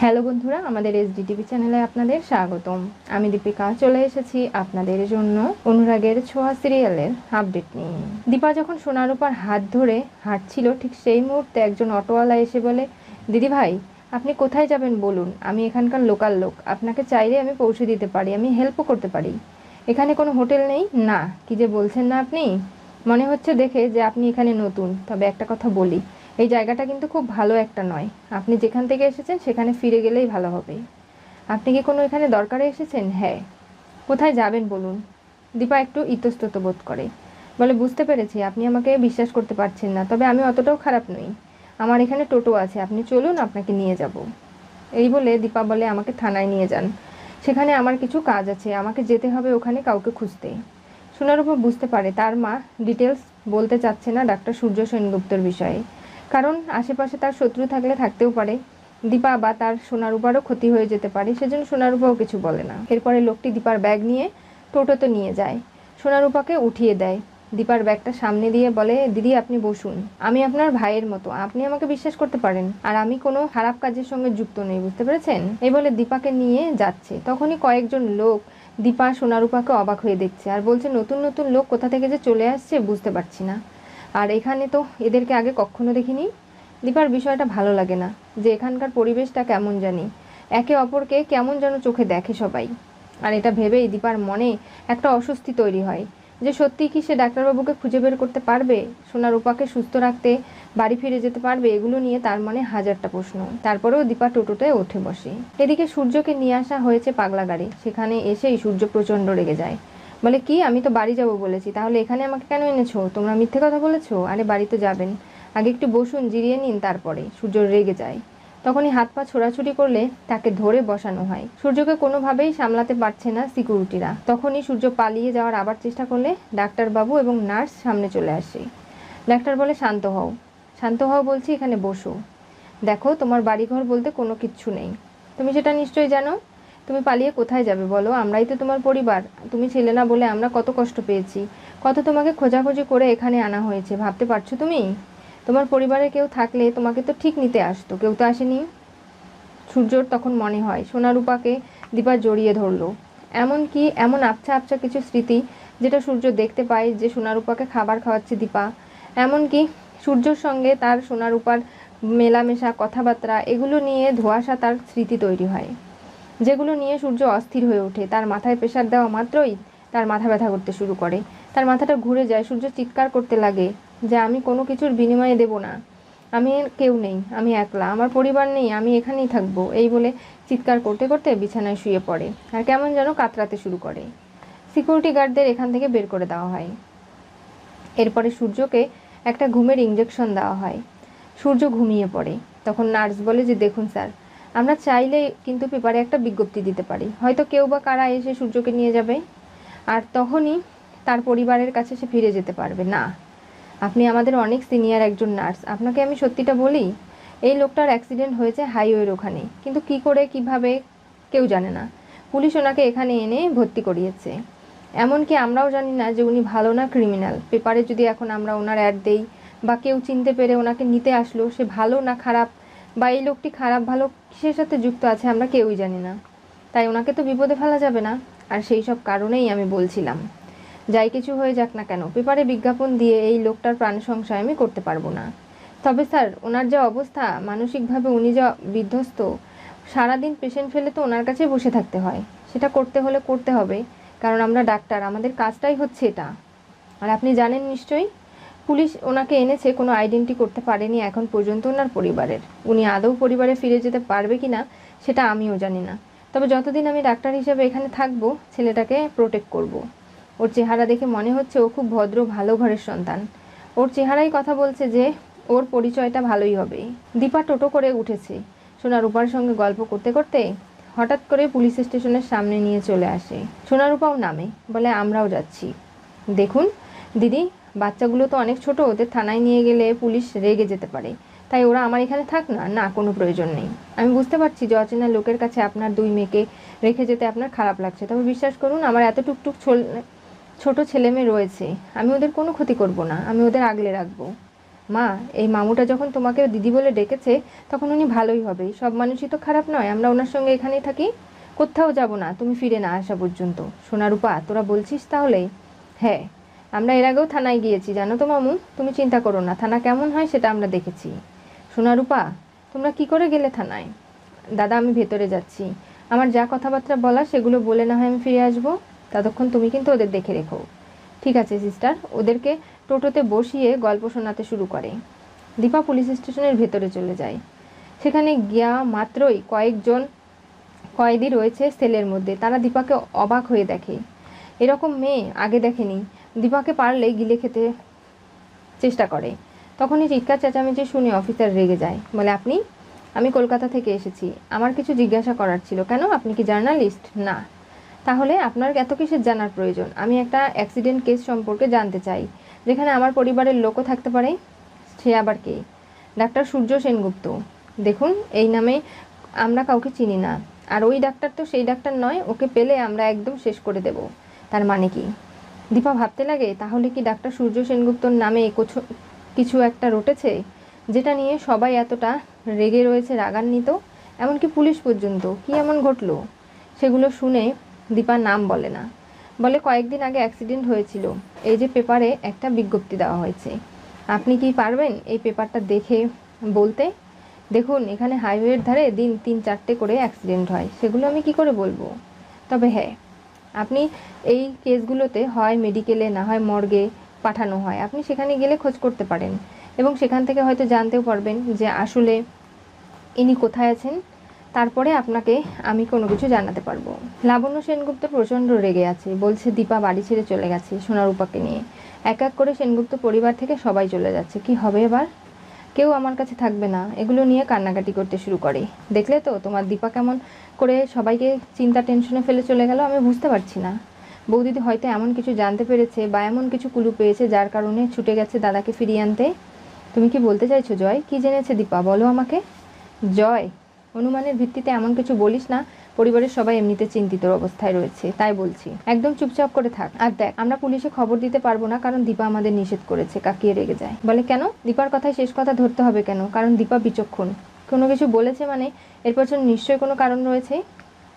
Hello বন্ধুরা, আমাদের SDTV চ্যানেলে আপনাদের স্বাগতম। আমি দীপিকা, চলে এসেছি আপনাদের জন্য অনুরাগের ছোঁয়া সিরিয়ালের আপডেট নিয়ে। দীপা যখন সোনার উপর হাত ধরে হাঁটছিল, ঠিক সেই মুহূর্তে একজন অটোওয়ালা এসে বলে, দিদি ভাই, আপনি কোথায় যাবেন বলুন? আমি এখানকার লোকাল লোক। আপনাকে চাইলে আমি পৌঁছে দিতে পারি, আমি হেল্পও করতে পারি। এখানে কোনো হোটেল নেই? না। কি যে বলছেন না আপনি? মনে হচ্ছে দেখে যে আপনি এখানে নতুন। তবে একটা কথা বলি এই জায়গাটা কিন্তু খুব ভালো একটা নয়। আপনি যেখান থেকে এসেছেন, সেখানে ফিরে গেলেই ভালো হবে। আপনি কি কোনো এখানে দরকারে এসেছেন? হ্যাঁ। কোথায় যাবেন বলুন? দীপা একটু ইতস্তত বোধ করে। বলে, বুঝতে পেরেছি, আপনি আমাকে বিশ্বাস করতে পারছেন না, তবে আমি অতটাও খারাপ নই। আমার এখানে টোটো আছে, আপনি চলুন, আপনাকে নিয়ে যাব। এই বলে দীপা বলে, আমাকে থানায় নিয়ে যান। সেখানে আমার কিছু কাজ আছে, আমাকে যেতে হবে ওখানে কাউকে খুঁজতে। শোনার উপর বুঝতে পারে, তার মা ডিটেলস বলতে চাচ্ছে না ডাক্তার সূর্য সেনগুপ্তর বিষয়ে। কারণ আশেপাশে তার শত্রু থাকলে থাকতেও পারে। দীপা বা তার সোনারূপারও ক্ষতি হয়ে যেতে পারে, সেজন্য সোনারূপাও কিছু বলে না। এরপরে লোকটি দীপার ব্যাগ নিয়ে টোটোতে নিয়ে যায়। সোনারূপাকে উঠিয়ে দেয়। দীপার ব্যাগটা সামনে দিয়ে বলে, দিদি, আপনি বসুন। আমি আপনার ভাইয়ের মতো। আপনি আমাকে বিশ্বাস করতে পারেন। আর আমি কোনো খারাপ কাজের সঙ্গে যুক্ত নেই, বুঝতে পেরেছেন? এই বলে দীপাকে নিয়ে যাচ্ছে। তখনই কয়েকজন লোক দীপা সোনারূপাকে অবাক হয়ে দেখছে আর বলছে, নতুন নতুন লোক কোথা থেকে যে চলে আসছে বুঝতে পারছি না। আর এখানে তো এদেরকে আগে কখনো দেখিনি। দীপার বিষয়টা ভালো লাগে না যে এখানকার পরিবেশটা কেমন জানি। একে অপরকে কেমন যেন চোখে দেখে সবাই। আর এটা ভেবেই দীপার মনে একটা অস্বস্তি তৈরি হয় যে সত্যি কি সে ডাক্তারবাবুকে খুঁজে বের করতে পারবে? সোনার উপাকে সুস্থ রাখতে, বাড়ি ফিরে যেতে পারবে, এগুলো নিয়ে তার মনে হাজারটা প্রশ্ন। তারপরেও দীপা টোটোতে উঠে বসে। এদিকে সূর্যকে নিয়ে আসা হয়েছে পাগলা গাড়ি। সেখানে এসেই সূর্য প্রচণ্ড রেগে যায়। বলে, কি? আমি তো বাড়ি যাব বলেছি। তাহলে এখানে আমাকে কেন এনেছো? তোমরা মিথ্যে কথা বলেছ? আরে বাড়ি তো যাবেন। আগে একটু বসুন, জিরিয়ে নিন, তারপরে সূর্য রেগে যায়। তখনই হাত পা ছোড়াছুড়ি করলে তাকে ধরে বসানো হয়। সূর্যকে কোনোভাবেই সামলাতে পারছে না সিকিউরিটিরা। তখনই সূর্য পালিয়ে যাওয়ার আবার চেষ্টা করলে ডাক্তারবাবু এবং নার্স সামনে চলে আসে। ডাক্তার বলে, শান্ত হও। শান্ত হও বলছি, এখানে বসো। দেখো, তোমার বাড়িঘর বলতে কোনো কিচ্ছু নেই। তুমি সেটা নিশ্চয়ই জানো? তুমি পালিয়ে কোথায় যাবে বলো? আমরাই তো তোমার পরিবার। তুমি ছেলে না বলে আমরা কত কষ্ট পেয়েছি। কত তোমাকে খোঁজাখুঁজি করে এখানে আনা হয়েছে, ভাবতে পারছ তুমি? তোমার পরিবারে কেউ থাকলে তোমাকে তো ঠিক নিতে আসতো, কেউ তো আসেনি। সূর্যর তখন মনে হয়, সোনারূপাকে দীপা জড়িয়ে ধরলো। এমন কি, এমন আবছা আবছা কিছু স্মৃতি যেটা সূর্য দেখতে পায় যে সোনারূপাকে খাবার খাওয়াচ্ছে দীপা। এমনকি সূর্যর সঙ্গে তার সোনারূপার মেলামেশা, কথাবার্তা, এগুলো নিয়ে ধোঁয়াশা তার স্মৃতি তৈরি হয়। যেগুলো নিয়ে সূর্য অস্থির হয়ে ওঠে, তার মাথায় প্রেশার দেওয়া মাত্রই তার মাথা ব্যথা করতে শুরু করে। তার মাথাটা ঘুরে যায়, সূর্য চিৎকার করতে লাগে যে আমি কোনো কিছুর বিনিময়ে দেব না। আমি কেউ নেই, আমি একলা, আমার পরিবার নেই, আমি এখানেই থাকব, এই বলে চিৎকার করতে করতে বিছানায় শুয়ে পড়ে আর কেমন যেন কাতরাতে শুরু করে। সিকিউরিটি গার্ডদের এখান থেকে বের করে দেওয়া হয়। এরপরে সূর্যকে একটা ঘুমের ইঞ্জেকশন দেওয়া হয়। সূর্য ঘুমিয়ে পড়ে। তখন নার্স বলে যে, দেখুন স্যার আমরা চাইলে কিন্তু পেপারে একটা বিজ্ঞপ্তি দিতে পারি। হয়তো কেউ বা কারা এসে সূর্যকে নিয়ে যাবে, আর তখনই তার পরিবারের কাছে সে ফিরে যেতে পারবে। না, আপনি আমাদের অনেক সিনিয়র একজন নার্স। আপনাকে আমি সত্যিটা বলি, এই লোকটার অ্যাক্সিডেন্ট হয়েছে হাইওয়ের ওখানে। কিন্তু কি করে, কীভাবে, কেউ জানে না। পুলিশ ওনাকে এখানে এনে ভর্তি করিয়েছে। এমনকি আমরাও জানি না যে উনি ভালো না ক্রিমিনাল। পেপারে যদি এখন আমরা ওনার অ্যাড দেই বা কেউ চিনতে পেরে ওনাকে নিতে আসলো, সে ভালো না খারাপ বা এই লোকটি খারাপ, ভালো কিসের সাথে যুক্ত আছে আমরা কেউই জানি না। তাই ওনাকে তো বিপদে ফেলা যাবে না। আর সেই সব কারণেই আমি বলছিলাম। যাই কিছু হয়ে যাক না কেন, পেপারে বিজ্ঞাপন দিয়ে এই লোকটার প্রাণ সংশয় আমি করতে পারব না। তবে স্যার, ওনার যা অবস্থা, মানসিকভাবে উনি যা বিধ্বস্ত, সারাদিন পেশেন্ট ফেলে তো ওনার কাছে বসে থাকতে হয়। সেটা করতে হলে করতে হবে, কারণ আমরা ডাক্তার, আমাদের কাজটাই হচ্ছে এটা। আর আপনি জানেন নিশ্চয়ই? পুলিশ ওনাকে এনেছে, কোনো আইডেন্টি করতে পারেনি এখন পর্যন্ত ওনার পরিবারের। উনি আদৌ পরিবারে ফিরে যেতে পারবে কি না সেটা আমিও জানি না। তবে যতদিন আমি ডাক্তার হিসেবে এখানে থাকব, ছেলেটাকে প্রোটেক্ট করব। ওর চেহারা দেখে মনে হচ্ছে ও খুব ভদ্র, ভালো ঘরের সন্তান। ওর চেহারাই কথা বলছে যে, ওর পরিচয়টা ভালোই হবে। দীপা টোটো করে উঠেছে। সোনারূপার সঙ্গে গল্প করতে করতে হঠাৎ করে পুলিশ স্টেশনের সামনে নিয়ে চলে আসে। সোনারূপাও নামে, বলে, আমরাও যাচ্ছি। দেখুন, দিদি বাচ্চাগুলো তো অনেক ছোট, ওদের থানায় নিয়ে গেলে পুলিশ রেগে যেতে পারে। তাই ওরা আমার এখানে থাক না না, কোনো প্রয়োজন নেই। আমি বুঝতে পারছি যে অচেনা লোকের কাছে আপনার দুই মেয়েকে রেখে যেতে আপনার খারাপ লাগছে। তবে বিশ্বাস করুন, আমার এত টুকটুক ছোট ছেলে মেয়ে রয়েছে, আমি ওদের কোনো ক্ষতি করব না, আমি ওদের আগলে রাখব। মা, এই মামুটা যখন তোমাকে দিদি বলে ডেকেছে, তখন উনি ভালোই হবে। সব মানুষই তো খারাপ নয়, আমরা ওনার সঙ্গে এখানেই থাকি। কোথাও যাব না, তুমি ফিরে না আসা পর্যন্ত। সোনারূপা, তোরা বলছিস তাহলে? হ্যাঁ। আমরা এর আগেও থানায় গিয়েছি, জানো তো মামু? তুমি চিন্তা করো না, থানা কেমন হয় সেটা আমরা দেখেছি। সোনারূপা তোমরা কি করে গেলে থানায়? দাদা, আমি ভেতরে যাচ্ছি। আমার যা কথাবার্তা বলা সেগুলো বলে না হয় আমি ফিরে আসব। ততক্ষণ তুমি কিন্তু ওদের দেখে রেখো। ঠিক আছে, সিস্টার, ওদেরকে টোটোতে বসিয়ে গল্প শোনাতে শুরু করে। দীপা পুলিশ স্টেশনের ভেতরে চলে যায়। সেখানে গিয়া মাত্রই কয়েকজন কয়েদি রয়েছে সেলের মধ্যে। তারা দীপাকে অবাক হয়ে দেখে। এরকম মেয়ে আগে দেখেনি। দীপাকে পারলে গিলে খেতে চেষ্টা করে। তখনই চিৎকার চেঁচামেচি শুনে অফিসার রেগে যায়। বলে, আপনি? আমি কলকাতা থেকে এসেছি। আমার কিছু জিজ্ঞাসা করার ছিল। কেন? আপনি কি জার্নালিস্ট? না। তাহলে আপনার এত কিসের জানার প্রয়োজন? আমি একটা অ্যাক্সিডেন্ট কেস সম্পর্কে জানতে চাই, যেখানে আমার পরিবারের লোকও থাকতে পারে। সে আবার কে? ডাক্তার সূর্য সেনগুপ্ত। দেখুন, এই নামে আমরা কাউকে চিনি না। আর ওই ডাক্তার তো সেই ডাক্তার নয়, ওকে পেলে আমরা একদম শেষ করে দেব। তার মানে কি? দীপা ভাবতে লাগে, তাহলে কি ডাক্তার সূর্য সেনগুপ্তর নামে কিছু কিছু একটা রটেছে? যেটা নিয়ে সবাই এতটা রেগে রয়েছে রাগান্বিত, এমনকি পুলিশ পর্যন্ত। কি এমন ঘটলো? সেগুলো শুনে দীপার নাম বলে না। বলে কয়েকদিন আগে অ্যাক্সিডেন্ট হয়েছিল। এই যে পেপারে একটা বিজ্ঞপ্তি দেওয়া হয়েছে। আপনি কি পারবেন এই পেপারটা দেখে বলতে? দেখুন, এখানে হাইওয়ের ধারে দিন তিন চারটে করে অ্যাক্সিডেন্ট হয়। সেগুলো আমি কি করে বলব? তবে হ্যাঁ আপনি এই কেসগুলোতে হয় মেডিকেলে, না হয় মর্গে পাঠানো হয়। আপনি সেখানে গেলে খোঁজ করতে পারেন এবং সেখান থেকে হয়তো জানতেও পারবেন যে আসলে ইনি কোথায় আছেন। তারপরে আপনাকে আমি কোনো কিছু জানাতে পারব। লাবণ্য সেনগুপ্ত প্রচণ্ড রেগে আছে। বলছে, দীপা বাড়ি ছেড়ে চলে গেছে সোনারূপাকে নিয়ে। এক এক করে সেনগুপ্ত পরিবার থেকে সবাই চলে যাচ্ছে। কি হবে এবার? কেউ আমার কাছে থাকবে না। এগুলো নিয়ে কান্নাকাটি করতে শুরু করে। দেখলে তো, তোমার দীপা কেমন করে সবাইকে চিন্তা টেনশনে ফেলে চলে গেল, আমি বুঝতে পারছি না। বৌদিদি হয়তো এমন কিছু জানতে পেরেছে বা এমন কিছু কুলু পেয়েছে যার কারণে ছুটে গেছে দাদাকে ফিরিয়ে আনতে। তুমি কি বলতে চাইছো, জয়? কি জেনেছে দীপা? বলো আমাকে। জয়, অনুমানের ভিত্তিতে এমন কিছু বলিস না পরিবারের সবাই এমনিতে চিন্তিত অবস্থায় রয়েছে, তাই বলছি। একদম চুপচাপ করে থাক। আর দেখ, আমরা পুলিশে খবর দিতে পারব না কারণ দীপা আমাদের নিষেধ করেছে, কাকিয়ে রেগে যায়। বলে কেন? দীপার কথায় শেষ কথা ধরতে হবে কেন? কারণ দীপা বিচক্ষণ। কোনো কিছু বলেছে মানে এর পেছনে নিশ্চয়ই কোনো কারণ রয়েছে?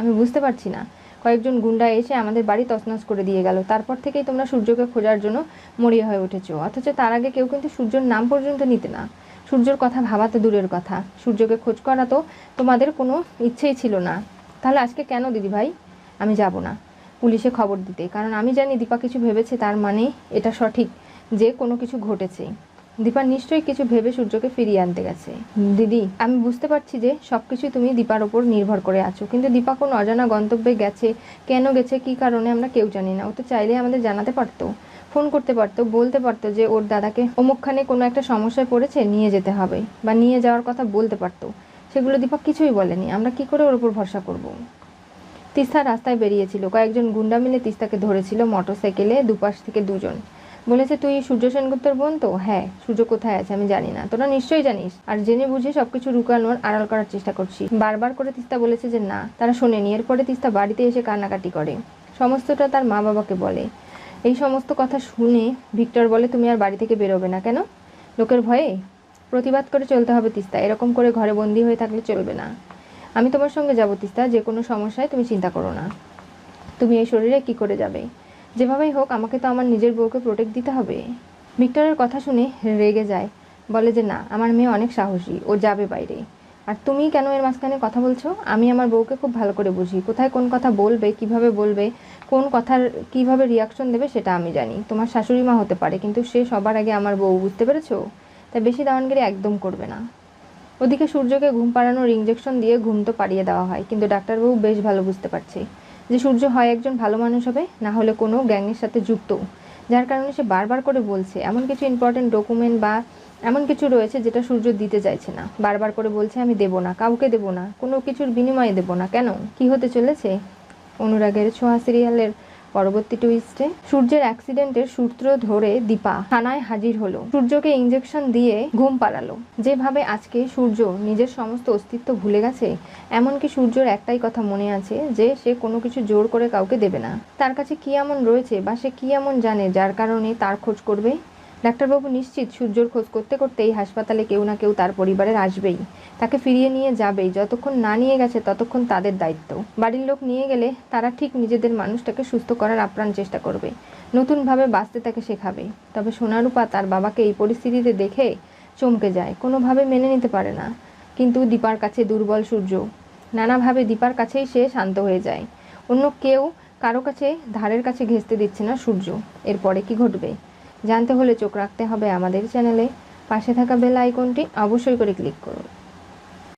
আমি বুঝতে পারছি না। কয়েকজন গুন্ডা এসে আমাদের বাড়ি তছনছ করে দিয়ে গেল। তারপর থেকেই তোমরা সূর্যকে খোঁজার জন্য মরিয়া হয়ে উঠেছো। অথচ তার আগে কেউ কিন্তু সূর্যর নাম পর্যন্ত নিতে না। সূর্যর কথা ভাবা তো দূরের কথা। সূর্যকে খোঁজ করা তো তোমাদের কোনো ইচ্ছেই ছিল না। তাহলে আজকে কেন দিদি ভাই? আমি যাব না। পুলিশে খবর দিতে। কারণ আমি জানি দীপা কিছু ভেবেছে, তার মানে এটা সঠিক যে কোনো কিছু ঘটেছে। দীপা নিশ্চয়ই কিছু ভেবে সূর্যকে ফিরিয়ে আনতে গেছে। দিদি, আমি বুঝতে পারছি যে সব কিছু তুমি দীপার ওপর নির্ভর করে আছো। কিন্তু দীপা কোনো অজানা গন্তব্যে গেছে, কেন গেছে, কি কারণে আমরা কেউ জানি না। ও তো চাইলে আমাদের জানাতে পারতো, ফোন করতে পারতো, বলতে পারতো যে ওর দাদাকে অমুকখানে কোনো একটা সমস্যায় পড়েছে, নিয়ে যেতে হবে বা নিয়ে যাওয়ার কথা বলতে পারতো। সেগুলো দীপক কিছুই বলেনি। আমরা কি করে ওর উপর ভরসা করব। তিস্তা রাস্তায় বেরিয়েছিল। কয়েকজন গুন্ডা মিলে তিস্তাকে ধরেছিল মোটরসাইকেলে দুপাশ থেকে দুজন। বলেছে, তুই সূর্য সেনগুপ্তর বোন তো? হ্যাঁ সূর্য কোথায় আছে আমি জানি না। তোরা নিশ্চয়ই জানিস। আর জেনে বুঝে সবকিছু রুকানোর আড়াল করার চেষ্টা করছি। বারবার করে তিস্তা বলেছে যে, না, তারা শোনেনি। এরপরে তিস্তা বাড়িতে এসে কান্নাকাটি করে। সমস্তটা তার মা বাবাকে বলে। এই সমস্ত কথা শুনে ভিক্টর বলে, তুমি আর বাড়ি থেকে বেরোবে না কেন? লোকের ভয়ে? প্রতিবাদ করে চলতে হবে তিস্তা। এরকম করে ঘরে বন্দি হয়ে থাকলে চলবে না। আমি তোমার সঙ্গে যাব তিস্তা, যে কোনো সমস্যায় তুমি চিন্তা করো না। তুমি এই শরীরে কি করে যাবে? যেভাবেই হোক, আমাকে তো আমার নিজের বউকে প্রোটেক্ট দিতে হবে। ভিক্টরের কথা শুনে রেগে যায়। বলে যে, না, আমার মেয়ে অনেক সাহসী, ও যাবে বাইরে। আর তুমি কেন এর মাঝখানে কথা বলছো? আমি আমার বউকে খুব ভালো করে বুঝি। কোথায় কোন কথা বলবে, কীভাবে বলবে, কোন কথার, কীভাবে রিয়াকশন দেবে, সেটা আমি জানি। তোমার শাশুড়ি মা হতে পারে, কিন্তু সে সবার আগে আমার বউ, বুঝতে পেরেছ? তাই বেশি দাওয়ানগিরি একদম করবে না। ওদিকে সূর্যকে ঘুম পাড়ানোর ইঞ্জেকশন দিয়ে ঘুম তো পাড়িয়ে দেওয়া হয়, কিন্তু ডাক্তারবাবু বেশ ভালো বুঝতে পারছে যে সূর্য হয় একজন ভালো মানুষ হবে, না হলে কোনো গ্যাংয়ের সাথে যুক্ত। যার কারণে সে বারবার করে বলছে, এমন কিছু ইম্পর্টেন্ট ডকুমেন্ট বা এমন কিছু রয়েছে যেটা সূর্য দিতে চাইছে না। বারবার করে বলছে, আমি দেবো না, কাউকে দেবো না, কোনো কিছুর বিনিময়ে দেবো না। কেন? কি হতে চলেছে? অনুরাগের ছোঁয়া সিরিয়ালের পরবর্তী টুইস্টে সূর্যের অ্যাক্সিডেন্টের সূত্র ধরে দীপা থানায় হাজির হলো। সূর্যকে ইঞ্জেকশন দিয়ে ঘুম পাড়ালো। যেভাবে আজকে সূর্য নিজের সমস্ত অস্তিত্ব ভুলে গেছে, এমনকি সূর্যর একটাই কথা মনে আছে যে, সে কোনো কিছু জোর করে কাউকে দেবে না। তার কাছে কি এমন রয়েছে বা সে কি এমন জানে যার কারণে তার খোঁজ করবে? ডাক্তারবাবু নিশ্চিত সূর্যর খোঁজ করতে করতেই হাসপাতালে কেউ না কেউ তার পরিবারের আসবেই। তাকে ফিরিয়ে নিয়ে যাবেই। যতক্ষণ না নিয়ে গেছে, ততক্ষণ তাদের দায়িত্ব। বাড়ির লোক নিয়ে গেলে তারা ঠিক নিজেদের মানুষটাকে সুস্থ করার আপ্রাণ চেষ্টা করবে। নতুনভাবে বাঁচতে তাকে শেখাবে। তবে সোনারূপা তার বাবাকে এই পরিস্থিতিতে দেখে চমকে যায়। কোনোভাবে মেনে নিতে পারে না। কিন্তু দীপার কাছে দুর্বল সূর্য। নানাভাবে দীপার কাছেই সে শান্ত হয়ে যায়। অন্য কেউ কারও কাছে, ধারের কাছে ঘেঁচতে দিচ্ছে না সূর্য। এরপরে কি ঘটবে? জানতে হলে চোখ রাখতে হবে আমাদের চ্যানেলে। পাশে থাকা বেল আইকনটি অবশ্যই করে ক্লিক করুন।